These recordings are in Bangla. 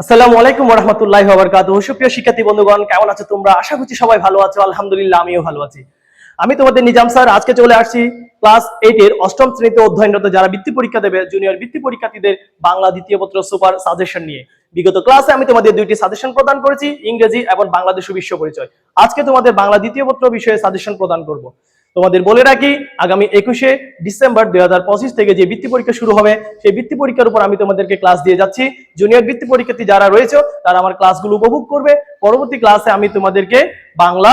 আসসালামু আলাইকুম রহমতুল্লাহ বারকাত সুপ্রিয় শিক্ষার্থী বন্ধুগণ, কেমন আছো তোমরা? আশা করছি সবাই ভালো আছো। আলহামদুলিল্লাহ, আমিও ভালো আছি। আমি তোমাদের নিজাম স্যার, আজকে চলে আসছি ক্লাস এইট এর অষ্টম শ্রেণীতে অধ্যয়নরত যারা বৃত্তি পরীক্ষা দেবে জুনিয়র বৃত্তি পরীক্ষার্থীদের বাংলা দ্বিতীয় পত্র সুপার সাজেশন নিয়ে। বিগত ক্লাসে আমি তোমাদের দুইটি সাজেশন প্রদান করেছি, ইংরেজি এবং বাংলাদেশ বিশ্ব পরিচয়। আজকে তোমাদের বাংলা দ্বিতীয় পত্র বিষয়ে সাজেশন প্রদান করব। তোমাদের বলে রাখি, আগামী একুশে ডিসেম্বর দুই হাজার পঁচিশ থেকে যে বৃত্তি পরীক্ষা শুরু হবে, সেই বৃত্তি পরীক্ষার উপর আমি তোমাদেরকে ক্লাস দিয়ে যাচ্ছি। জুনিয়র বৃত্তি পরীক্ষার্থী যারা রয়েছে, তারা আমার ক্লাসগুলো উপভোগ করবে। পরবর্তী ক্লাসে আমি তোমাদেরকে বাংলা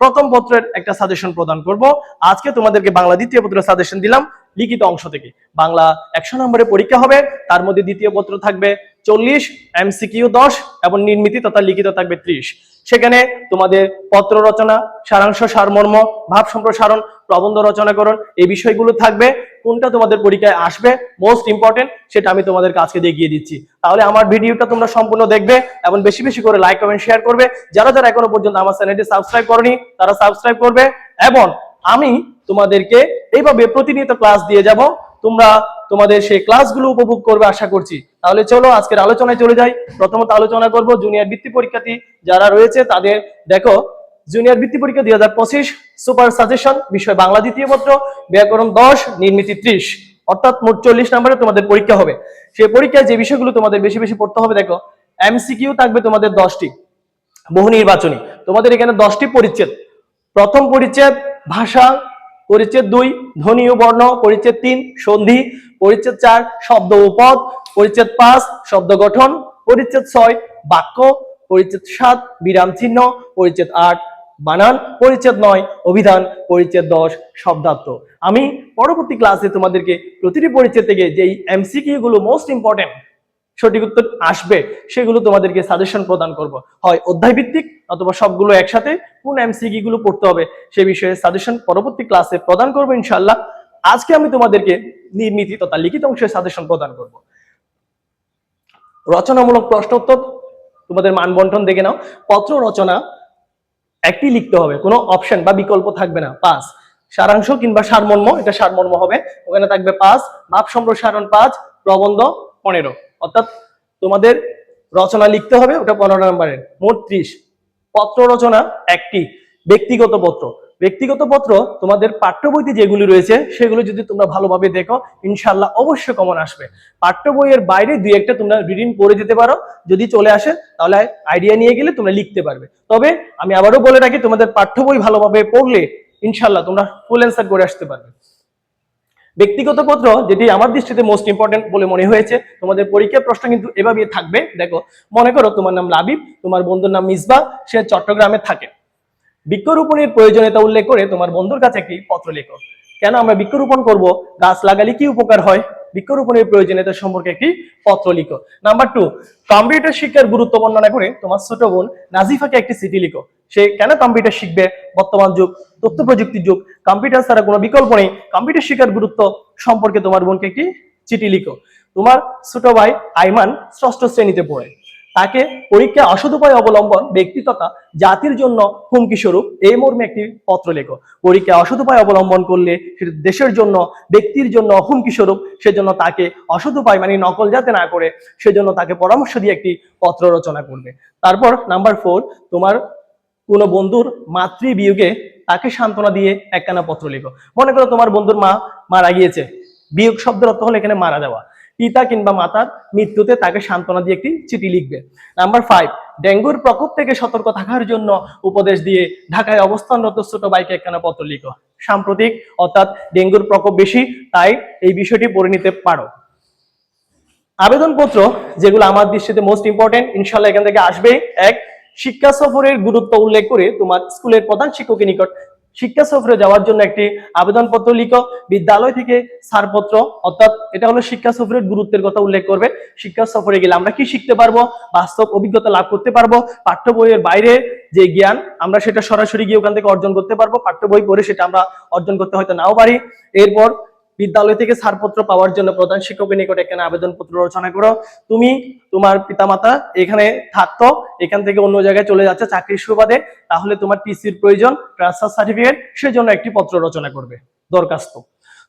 প্রথম পত্রের একটা সাজেশন প্রদান করব। আজকে তোমাদেরকে বাংলা দ্বিতীয় পত্রের সাজেশন দিলাম। লিখিত অংশ থেকে। বাংলা একশো নম্বরে পরীক্ষা হবে, তার মধ্যে দ্বিতীয় পত্র থাকবে চল্লিশ, এমসিকিউ দশ এবং নির্মিতি তথা লিখিত থাকবে ত্রিশ। সেখানে তোমাদের পত্র রচনা, সারাংশ, সারমর্ম, ভাব সম্প্রসারণ, প্রবন্ধ রচনাকরণ এই বিষয়গুলো থাকবে। কোনটা তোমাদের পরীক্ষায় আসবে মোস্ট ইম্পর্টেন্ট সেটা আমি তোমাদের আজকে দেখিয়ে দিচ্ছি। তাহলে আমার ভিডিওটা তোমরা সম্পূর্ণ দেখবে এবং বেশি বেশি করে লাইক কমেন্ট শেয়ার করবে। যারা যারা এখনও পর্যন্ত আমার চ্যানেলটি সাবস্ক্রাইব করনি, তারা সাবস্ক্রাইব করবে এবং আমি তোমাদেরকে এইভাবে প্রতিনিয়ত ক্লাস দিয়ে যাব। তোমরা তোমাদের সেই ক্লাসগুলো উপভোগ করবে আশা করছি। তাহলে চলো আজকের আলোচনায় চলে যাই। প্রথমত আলোচনা করব জুনিয়র বৃত্তি পরীক্ষার্থী যারা রয়েছে তাদের। দেখো জুনিয়র বৃত্তি পরীক্ষা দুই হাজার পঁচিশ সুপার সাজেশন বিষয় বাংলা দ্বিতীয় পত্র, ব্যাকরণ দশ, নির্মিতি ত্রিশ। অর্থাৎ মোট চল্লিশ নম্বরে তোমাদের পরীক্ষা হবে। সেই পরীক্ষায় যে বিষয়গুলো তোমাদের বেশি বেশি পড়তে হবে, দেখো এমসিকিউ থাকবে তোমাদের দশটি। বহু নির্বাচনী। তোমাদের এখানে দশটি পরিচ্ছেদ। প্রথম পরিচ্ছেদ, ভাষা পরিচ্ছেদ দুই, ধ্বনি ও বর্ণ, পরিচ্ছেদ তিন, সন্ধি, পরিচ্ছেদ চার, শব্দ ও পদ, পরিচ্ছেদ পাঁচ, শব্দ গঠন, পরিচ্ছেদ ছয়, বাক্য, পরিচ্ছেদ সাত, বিরাম চিহ্ন, পরিচ্ছেদ আট, বানান, পরিচ্ছেদ নয়, অভিধান, পরিচ্ছেদ দশ, শব্দার্থ। আমি পরবর্তী ক্লাসে তোমাদেরকে প্রতিটি পরিচ্ছেদ থেকে যেই এমসিকিউ গুলো মোস্ট ইম্পর্টেন্ট সঠিক উত্তর আসবে, সেগুলো তোমাদেরকে সাজেশন প্রদান করব। হয় অধ্যায় ভিত্তিক অথবা সবগুলো একসাথে কোন এমসিকি গুলো পড়তে হবে, সে বিষয়ে সাজেশন পরবর্তী ক্লাসে প্রদান করব ইনশাল্লাহ আজকে আমি তোমাদেরকে নির্মিতি তথা লিখিত অংশের সাজেশন প্রদান করব। রচনামূলক প্রশ্ন উত্তর, তোমাদের মান বন্টন দেখে নাও। পত্র রচনা একটি লিখতে হবে, কোনো অপশন বা বিকল্প থাকবে না, পাঁচ। সারাংশ কিংবা সারমর্ম, এটা সারমর্ম হবে, ওখানে থাকবে পাঁচ। ভাব সম্প্রসারণ পাঁচ, প্রবন্ধ পনেরো। অর্থাৎ তোমাদের রচনা লিখতে হবে, ওটা পনেরো নম্বরের মোট ত্রিশ। পত্র রচনা একটি। ব্যক্তিগত পত্র। ব্যক্তিগত পত্র তোমাদের পাঠ্য বইতে যেগুলি রয়েছে, সেগুলো যদি তোমরা ভালোভাবে দেখো ইনশাল্লাহ অবশ্যই কমন আসবে। পাঠ্য বইয়ের বাইরে দুই একটা তোমরা রিডিং পড়ে যেতে পারো। যদি চলে আসে, তাহলে আইডিয়া নিয়ে গেলে তোমরা লিখতে পারবে। তবে আমি আবারও বলে রাখি, তোমাদের পাঠ্য বই ভালোভাবে পড়লে ইনশাল্লাহ তোমরা ফুল অ্যান্সার করে আসতে পারবে। ব্যক্তিগত পত্র যেটি আমার দৃষ্টিতে মোস্ট ইম্পর্টেন্ট বলে মনে হয়েছে। তোমাদের পরীক্ষার প্রশ্ন কিন্তু এভাবে থাকবে। দেখো, মনে করো তোমার নাম লাবিব, তোমার বন্ধুর নাম মিসবা, সে চট্টগ্রামে থাকে। বৃক্ষরোপণের প্রয়োজনীয়তা উল্লেখ করে তোমার বন্ধুর কাছে একটি পত্র লেখো। কেন আমরা বৃক্ষরোপণ করব? গাছ লাগালে কি উপকার হয়? বৃক্ষরোপণের প্রয়োজনীয়তা সম্পর্কে একটি পত্র লিখো। নাম্বার টু কম্পিউটার শিক্ষার গুরুত্ব বর্ণনা করে তোমার ছোট বোন নাজিফাকে একটি সিটি লিখো। সে কেন কম্পিউটার শিখবে? বর্তমান যুগ, তথ্য প্রযুক্তির যুগ কম্পিউটার ছাড়া কোনো বিকল্প নেই। কম্পিউটার শিক্ষার গুরুত্ব সম্পর্কে তোমার বোনকে একটি চিঠি লিখো। তোমার ছোট ভাই আইমান ষষ্ঠ শ্রেণীতে পড়ে। তাকে পরীক্ষা অসদুপায় অবলম্বন ব্যক্তি তথা জাতির জন্য হুমকি স্বরূপ এই মর্মে একটি পত্র লেখো। পরীক্ষা অসদুপায় অবলম্বন করলে দেশের জন্য, ব্যক্তির জন্য হুমকি স্বরূপ, সেজন্য তাকে অসদুপায় মানে নকল যাতে না করে, সেজন্য তাকে পরামর্শ দিয়ে একটি পত্র রচনা করবে। তারপর নাম্বার ফোর, তোমার কোনো বন্ধুর মাতৃ বিয়োগে তাকে সান্ত্বনা দিয়ে একখানা পত্র লেখো। মনে করো তোমার বন্ধুর মা মারা গিয়েছে। বিয়োগ শব্দের অর্থ হলো এখানে মারা যাওয়া। পিতা কিংবা মাতার মৃত্যুতে তাকে সান্ত্বনা দিয়ে একটি চিঠি লিখবে। নাম্বার ফাইভ ডেঙ্গুর প্রকোপ থেকে সতর্ক থাকার জন্য উপদেশ দিয়ে ঢাকায় অবস্থানরত ছোট বাইকে একখানা পত্র লিখো। সাম্প্রতিক, অর্থাৎ ডেঙ্গুর প্রকোপ বেশি, তাই এই বিষয়টি পড়ে নিতে পারো। আবেদনপত্র, যেগুলো আমার দৃষ্টিতে মোস্ট ইম্পর্টেন্ট ইনশাল্লাহ এখান থেকে আসবে এক, শিক্ষা সফরের গুরুত্ব উল্লেখ করে তোমার স্কুলের প্রধান শিক্ষকের নিকট শিক্ষা সফরে যাওয়ার জন্য একটি আবেদনপত্র লিখো, বিদ্যালয় থেকে ছাড়পত্র, অর্থাৎ এটা হলো শিক্ষা সফরের গুরুত্বের কথা উল্লেখ করবে। শিক্ষা সফরে গেলে আমরা কি শিখতে পারব? বাস্তব অভিজ্ঞতা লাভ করতে পারব? পাঠ্য বইয়ের বাইরে যে জ্ঞান আমরা সেটা সরাসরি গিয়ে ওখান থেকে অর্জন করতে পারব? পাঠ্য বই পড়ে সেটা আমরা অর্জন করতে হয়তো নাও পারি। এরপর বিদ্যালয় থেকে ছাড়পত্র পাওয়ার জন্য প্রধান শিক্ষকের নিকট এখানে আবেদনপত্র রচনা করো। তুমি তোমার পিতামাতা এখানে থাকতো, এখান থেকে অন্য জায়গায় চলে যাচ্ছে চাকরির সুবাদে, তাহলে তোমার টিসির প্রয়োজন ট্রান্সফার সার্টিফিকেট সেজন্য একটি পত্র রচনা করবে, দরখাস্ত।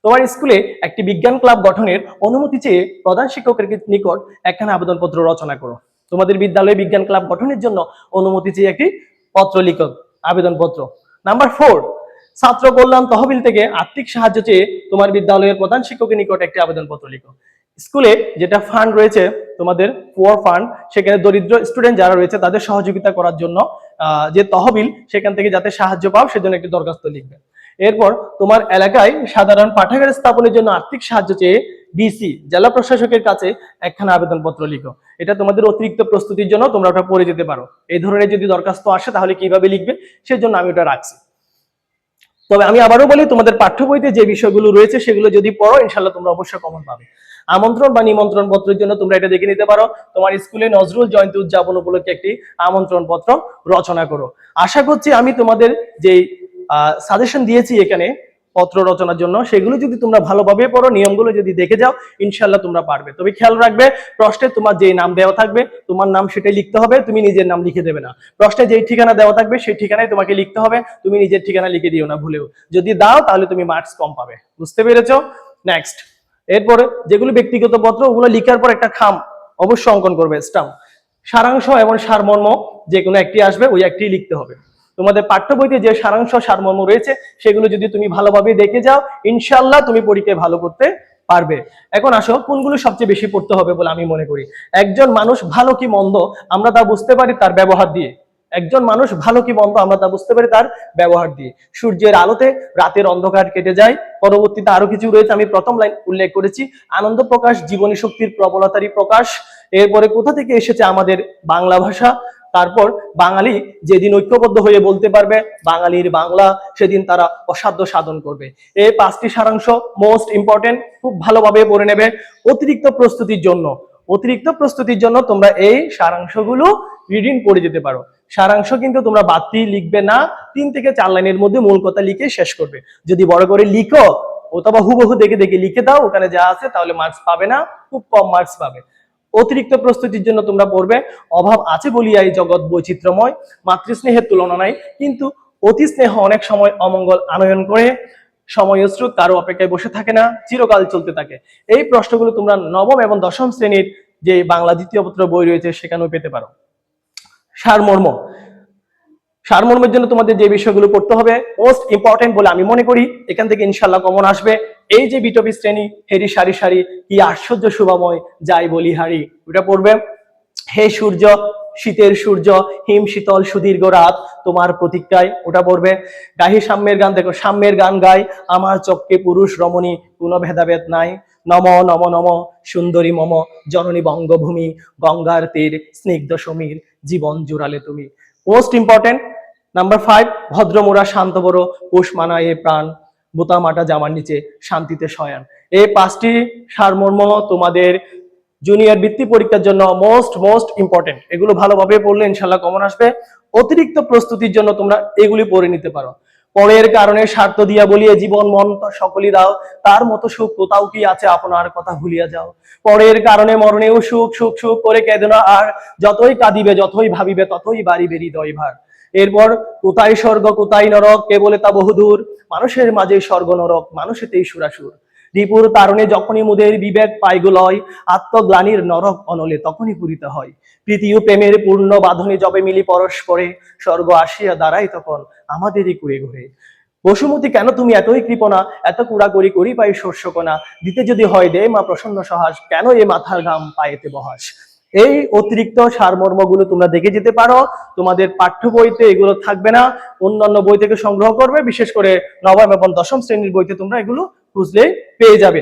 তোমার স্কুলে একটি বিজ্ঞান ক্লাব গঠনের অনুমতি চেয়ে প্রধান শিক্ষকের নিকট একখানা আবেদনপত্র রচনা করো। তোমাদের বিদ্যালয়ে বিজ্ঞান ক্লাব গঠনের জন্য অনুমতি চেয়ে একটি পত্র লিখো, আবেদনপত্র। নাম্বার ফোর ছাত্র কল্যাণ তহবিল থেকে আর্থিক সাহায্য চেয়ে তোমার বিদ্যালয়ের প্রধান শিক্ষকের নিকট একটি আবেদনপত্র লিখো। স্কুলে যেটা ফান্ড রয়েছে, তোমাদের পুয়ার ফান্ড সেখানে দরিদ্র স্টুডেন্ট যারা রয়েছে, তাদের সহযোগিতা করার জন্য যে তহবিল, সেখান থেকে যাতে সাহায্য পাও, সেজন্য একটি দরখাস্ত লিখবে। এরপর তোমার এলাকায় সাধারণ পাঠাগার স্থাপনের জন্য আর্থিক সাহায্য চেয়ে ডিসি, জেলা প্রশাসকের কাছে একখানা আবেদনপত্র লিখো। এটা তোমাদের অতিরিক্ত প্রস্তুতির জন্য তোমরা ওটা পড়ে যেতে পারো। এই ধরনের যদি দরখাস্ত আসে, তাহলে কীভাবে লিখবে, সেজন্য আমি ওটা রাখছি। তবে আমি আবারও বলি, তোমাদের পাঠ্য বইতে যে বিষয়গুলো রয়েছে সেগুলো যদি পড়ো ইনশাল্লাহ তোমরা অবশ্যই কমন পাবে। আমন্ত্রণ বা নিমন্ত্রণ পত্রের জন্য তোমরা এটা দেখে নিতে পারো। তোমার স্কুলে নজরুল জয়ন্তী উদযাপন উপলক্ষে একটি আমন্ত্রণ পত্র রচনা করো। আশা করছি আমি তোমাদের যে সাজেশন দিয়েছি এখানে পত্র রচনার জন্য, সেগুলো যদি তোমরা ভালোভাবে পড়ো, নিয়মগুলো যদি দেখে যাও ইনশাল্লাহ তোমরা পারবে। তবে খেয়াল রাখবে, প্রশ্নে তোমার যে নাম দেওয়া থাকবে, তোমার নাম সেটাই লিখতে হবে, তুমি নিজের নাম লিখে দেবে না। প্রশ্নে যেই ঠিকানা দেওয়া থাকবে, সেই ঠিকানায় তোমাকে লিখতে হবে, তুমি নিজের ঠিকানা লিখে দিও না ভুলেও। যদি দাও, তাহলে তুমি মার্কস কম পাবে। বুঝতে পেরেছ? নেক্সট এরপরে যেগুলো ব্যক্তিগত পত্র, ওগুলো লিখার পর একটা খাম অবশ্যই অঙ্কন করবে স্টাম্প সারাংশ এবং সারমর্ম যে কোনো একটি আসবে, ওই একটি লিখতে হবে। তোমাদের পাঠ্য বইতে যে সারাংশ সারমর্ম রয়েছে, সেগুলো যদি তুমি ভালোভাবে দেখে যাও ইনশাল্লাহ তুমি পরীক্ষায় ভালো করতে পারবে। এখন আসো, কোনগুলো সবচেয়ে বেশি পড়তে হবে বলে আমি মনে করি? একজন মানুষ ভালো কি মন্দ, আমরা তা বুঝতে পারি তার ব্যবহার দিয়ে। একজন মানুষ ভালো কি মন্দ, আমরা তা বুঝতে পারি তার ব্যবহার দিয়ে। সূর্যের আলোতে রাতের অন্ধকার কেটে যায়। পরবর্তীতে আরও কিছু রয়েছে, আমি প্রথম লাইন উল্লেখ করেছি। আনন্দ প্রকাশ, জীবনী শক্তির প্রবলতারই প্রকাশ। এরপরে কোথা থেকে এসেছে আমাদের বাংলা ভাষা? তারপর বাঙালি যেদিন ঐক্যবদ্ধ হয়ে বলতে পারবে, বাঙালির বাংলা সেদিন তারা অসাধ্য সাধন করবে। এই পাঁচটি সারাংশ মোস্ট ইম্পর্টেন্ট খুব ভালোভাবে পড়ে নেবে অতিরিক্ত প্রস্তুতির জন্য। অতিরিক্ত প্রস্তুতির জন্য তোমরা এই সারাংশগুলো রিডিং পড়ে যেতে পারো। সারাংশ কিন্তু তোমরা বাতি লিখবে না, তিন থেকে চার লাইনের মধ্যে মূল কথা লিখে শেষ করবে। যদি বড় করে লিখো, অথবা হুবহু দেখে দেখে লিখে দাও, ওখানে যা আছে তাহলে মার্কস পাবে না, খুব কম মার্কস পাবে। অতিরিক্ত প্রস্তুতির জন্য তোমরা পড়বে, অভাব আছে বলিয়া এই জগৎ বৈচিত্র্যময়, মাতৃস্নেহের তুলনা নাই, কিন্তু অতি স্নেহ অনেক সময় অমঙ্গল আনয়ন করে, সময় স্রোত কারও অপেক্ষায় বসে থাকে না, চিরকাল চলতে থাকে। এই প্রশ্নগুলো তোমরা নবম এবং দশম শ্রেণির যে বাংলা দ্বিতীয় পত্র বই রয়েছে সেখানেও পেতে পারো। সারমর্ম সারমর্মের জন্য তোমাদের যে বিষয়গুলো পড়তে হবে মোস্ট ইম্পর্টেন্ট বলে আমি মনে করি, এখান থেকে ইনশাল্লাহ কমন আসবে। এই যে বিটপি শ্রেণি, হেরি সারি সারি, কি আশ্চর্য শুভাময়, যাই বলি হারি। ওটা পড়বে, হে সূর্য, শীতের সূর্য, হিম শীতল সুদীর্ঘ রাত, তোমার প্রতীক্ষায় ওটা পড়বে, গাহি সাম্যের গান, দেখো, সাম্যের গান গাই, আমার চক্কে পুরুষ রমণী, কোনো ভেদাভেদ নাই। নম নম নম, সুন্দরী মম, জননী বঙ্গভূমি, গঙ্গার তীর, স্নিগ্ধ সমীর, জীবন জুড়ালে তুমি। মোস্ট ইম্পর্টেন্ট নাম্বার ফাইভ ভদ্রমোরা শান্ত বড় পোষ মানায় এ প্রাণ বোতা মাটা জামার নিচে, শান্তিতে শয়ান। এই পাঁচটি সারমর্ম তোমাদের জুনিয়র বৃত্তি পরীক্ষার জন্য মোস্ট মোস্ট ইম্পর্টেন্ট এগুলো ভালোভাবে পড়লে ইনশাল্লাহ কমন আসবে। অতিরিক্ত প্রস্তুতির জন্য তোমরা এগুলি পড়ে নিতে পারো। পরের কারণে স্বার্থ দিয়া বলিয়ে জীবন, মন সকলই দাও। তার মতো সুখ কোথাও কি আছে? আপনার কথা ভুলিয়া যাও। পরের কারণে মরণেও সুখ সুখ সুখ করে কেঁদে না। আর যতই কাঁদিবে, যতই ভাবিবে, ততই বাড়িবে হৃদয় ভার এরপর, কোথায় স্বর্গ, কোথায় নরক, কে বলে তা বহুদূর? মানুষের মাঝে স্বর্গ, নরক, মানুষেতেই সুরাসুর। রিপুর তারণে যখনই মুদের বিবেক পাইগুলয়, আত্মগ্লানির নরক অনলে তখনই পূরিত হয়। প্রীতি ও প্রেমের পূর্ণ বাঁধনে জবে মিলি পরস্পরে, স্বর্গ আসিয়া দাঁড়াই তখন আমাদেরই কুড়ে ঘুরে। বসুমতী, কেন তুমি এতই কৃপনা এত কুড়াকড়ি করি পাই শস্যকণা। দিতে যদি হয় দে মা প্রসন্ন সহাস, কেন এ মাথার গাম পায়েতে বহাস? এই অতিরিক্ত সারমর্মগুলো তোমরা দেখে যেতে পারো। তোমাদের পাঠ্য বইতে এগুলো থাকবে না। অন্যান্য বই থেকে সংগ্রহ করবে। বিশেষ করে নবম এবং দশম শ্রেণির বইতে তোমরা এগুলো খুঁজলেই পেয়ে যাবে।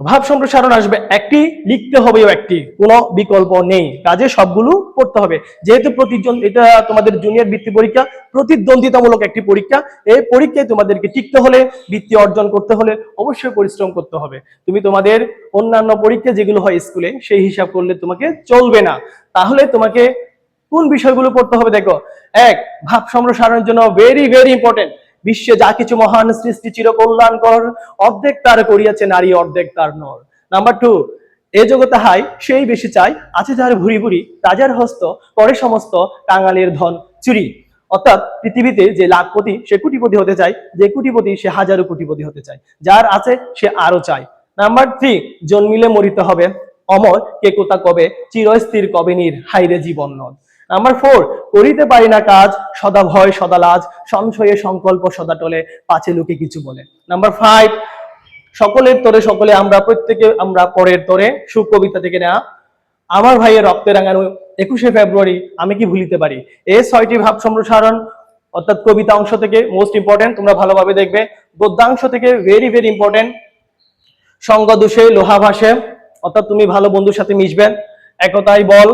ভাব সম্প্রসারণ আসবে, একটি লিখতে হবেও একটি, কোনো বিকল্প নেই। কাজে সবগুলো পড়তে হবে। যেহেতু প্রতিজন, এটা তোমাদের জুনিয়র বৃত্তি পরীক্ষা, প্রতিদ্বন্দ্বিতামূলক একটি পরীক্ষা, এই পরীক্ষায় তোমাদেরকে টিকতে হলে, বৃত্তি অর্জন করতে হলে অবশ্যই পরিশ্রম করতে হবে। তুমি তোমাদের অন্যান্য পরীক্ষা যেগুলো হয় স্কুলে, সেই হিসাব করলে তোমাকে চলবে না। তাহলে তোমাকে কোন বিষয়গুলো পড়তে হবে দেখো? এক, ভাব সম্প্রসারণের জন্য ভেরি ভেরি ইম্পর্টেন্ট বিশ্বে যা কিছু মহান সৃষ্টি চির কল্যাণকর অর্ধেক তার করিয়াছে নারী, অর্ধেক তার নর। নাম্বার টু এ জগতে হাই সেই বেশি চাই, আছে যার ভুরি ভুরি, রাজার হস্ত করে সমস্ত কাঙালের ধন চুরি। অর্থাৎ পৃথিবীতে যে লাখপতি, সে কোটিপতি হতে চায়, যে কোটিপতি, সে হাজারো কোটিপতি হতে চায়। যার আছে, সে আরও চায়। নাম্বার থ্রি জন্মিলে মরিতে হবে। অমর, কে কোথা কবে, চিরস্থির কবে নীর হাইরে জীবন নদ। নাম্বার ফোর করিতে পারি না কাজ, সদা ভয়, সদা লাজ, সংশয়ে সংকল্প, সদা টলে, পাছে লোকে কিছু বলে। নাম্বার ফাইভ সকলের তরে সকলে আমরা, প্রত্যেকে আমরা পরের তরে সুখ কবিতা থেকে নেওয়া আমার ভাইয়ের রক্তে রাঙানো একুশে ফেব্রুয়ারি, আমি কি ভুলিতে পারি? এই ছয়টি ভাব সম্প্রসারণ, অর্থাৎ কবিতা অংশ থেকে মোস্ট ইম্পর্টেন্ট তোমরা ভালোভাবে দেখবে। গদ্যাংশ থেকে ভেরি ভেরি ইম্পর্টেন্ট সঙ্গ দোষে লোহা ভাসে অর্থাৎ তুমি ভালো বন্ধুর সাথে মিশবেন একতাই বল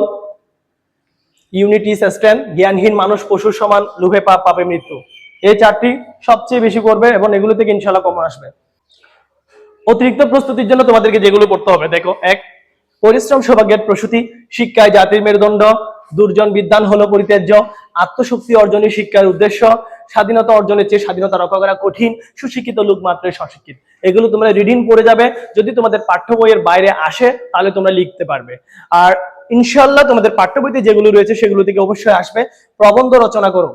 ইউনিটি সাস্টেন জ্ঞানহীন মানুষ পশুর সমান, লোভে পাপ, পাপে মৃত্যু। এই চারটি সবচেয়ে বেশি করবে এবং এগুলো থেকে ইনশাল্লাহ কমন আসবে। অতিরিক্ত প্রস্তুতির জন্য তোমাদেরকে যেগুলো পড়তে হবে, দেখো, এক, পরিশ্রম, সৌভাগ্যের প্রসূতি, শিক্ষায় জাতির মেরুদণ্ড, দুর্জন বিদ্যান হলো পরিত্যাজ্য, আত্মশক্তি অর্জনই শিক্ষার উদ্দেশ্য, স্বাধীনতা অর্জনের চেয়ে স্বাধীনতা রক্ষা করা কঠিন, সুশিক্ষিত লোক মাত্রই সশিক্ষিত এগুলো তোমরা রিডিং পড়ে যাবে, যদি তোমাদের পাঠ্য বইয়ের বাইরে আসে, তাহলে তোমরা লিখতে পারবে। আর ইনশাল্লাহ তোমাদের পাঠ্যবইতে যেগুলো রয়েছে সেগুলো থেকে অবশ্যই আসবে। প্রবন্ধ রচনা করো।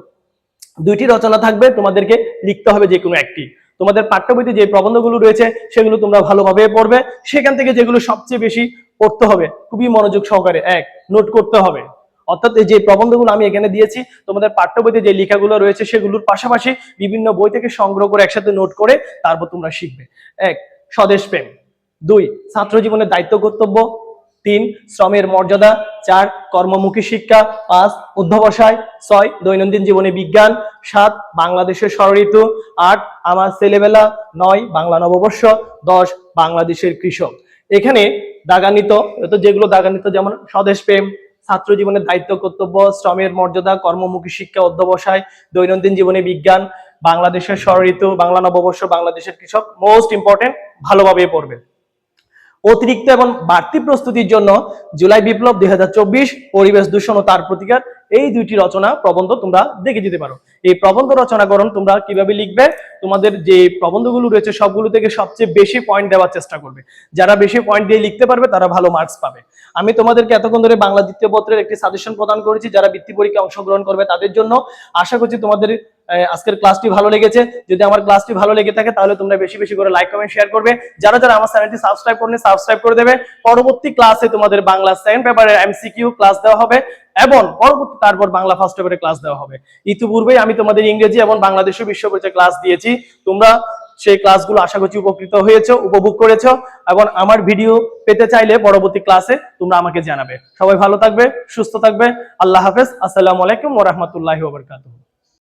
দুইটি রচনা থাকবে, তোমাদেরকে লিখতে হবে যে কোনো একটি। তোমাদের পাঠ্যবইতে যে প্রবন্ধগুলো রয়েছে সেগুলো তোমরা ভালোভাবে পড়বে। সেখান থেকে যেগুলো সবচেয়ে বেশি পড়তে হবে, খুবই মনোযোগ সহকারে। এক, নোট করতে হবে। অর্থাৎ যে প্রবন্ধগুলো আমি এখানে দিয়েছি, তোমাদের পাঠ্যবইতে যে লেখাগুলো রয়েছে সেগুলোর পাশাপাশি বিভিন্ন বই থেকে সংগ্রহ করে একসাথে নোট করে তারপর তোমরা শিখবে। এক, স্বদেশ প্রেম। দুই ছাত্র জীবনের দায়িত্ব কর্তব্য। তিন, শ্রমের মর্যাদা, চার, কর্মমুখী শিক্ষা, পাঁচ, অধ্যবসায়, ছয়, দৈনন্দিন জীবনে বিজ্ঞান, সাত, বাংলাদেশের ষড়ঋতু আট, আমার ছেলেবেলা, নয়, বাংলা নববর্ষ, দশ, বাংলাদেশের কৃষক। এখানে দাগান্বিত যেগুলো দাগান্বিত যেমন স্বদেশ প্রেম, ছাত্র জীবনের দায়িত্ব, কর্তব্য, শ্রমের মর্যাদা, কর্মমুখী শিক্ষা, অধ্যবসায়, দৈনন্দিন জীবনে বিজ্ঞান, বাংলাদেশের ষড়ঋতু বাংলা নববর্ষ, বাংলাদেশের কৃষক মোস্ট ইম্পর্টেন্ট ভালোভাবে পড়বে অতিরিক্ত এবং বাড়তি প্রস্তুতির জন্য জুলাই বিপ্লব দুই পরিবেশ দূষণ ও তার প্রতিকার এই দুইটি রচনা প্রবন্ধ তোমরা দেখে যেতে পারো। এই প্রবন্ধ রচনাকরণ তোমরা কীভাবে লিখবে? তোমাদের যে প্রবন্ধগুলো রয়েছে সবগুলো থেকে সবচেয়ে বেশি পয়েন্ট দেওয়ার চেষ্টা করবে। যারা বেশি পয়েন্ট দিয়ে লিখতে পারবে, তারা ভালো মার্কস পাবে। আমি তোমাদেরকে এতক্ষণ ধরে বাংলা দ্বিতীয় পত্রের একটি সাজেশন প্রদান করেছি, যারা বৃত্তি পরীক্ষায় অংশগ্রহণ করবে তাদের জন্য আশা করছি তোমাদের আজকের ক্লাসটি ভালো লেগেছে। যদি আমার ক্লাসটি ভালো লেগে থাকে, তাহলে তোমরা বেশি বেশি করে লাইক কমেন্ট শেয়ার করবে। যারা যারা আমার চ্যানেলটি সাবস্ক্রাইব করবে সাবস্ক্রাইব করে দেবে। পরবর্তী ক্লাসে তোমাদের বাংলা সেকেন্ড পেপারের এমসিকিউ ক্লাস দেওয়া হবে এবং পরবর্তী তারপর বাংলা ফার্স্ট পেপারে ক্লাস দেওয়া হবে। ইতিপূর্বেই আমি তোমাদের ইংরেজি এবং বাংলাদেশের বিশ্ব ক্লাস দিয়েছি। তোমরা সেই ক্লাসগুলো আশা করছি উপকৃত হয়েছো, উপভোগ করেছ এবং আমার ভিডিও পেতে চাইলে পরবর্তী ক্লাসে তোমরা আমাকে জানাবে। সবাই ভালো থাকবে, সুস্থ থাকবে। আল্লাহ হাফেজ। আসসালামু আলাইকুম ওয়া রাহমাতুল্লাহি ওয়া বারাকাতুহু।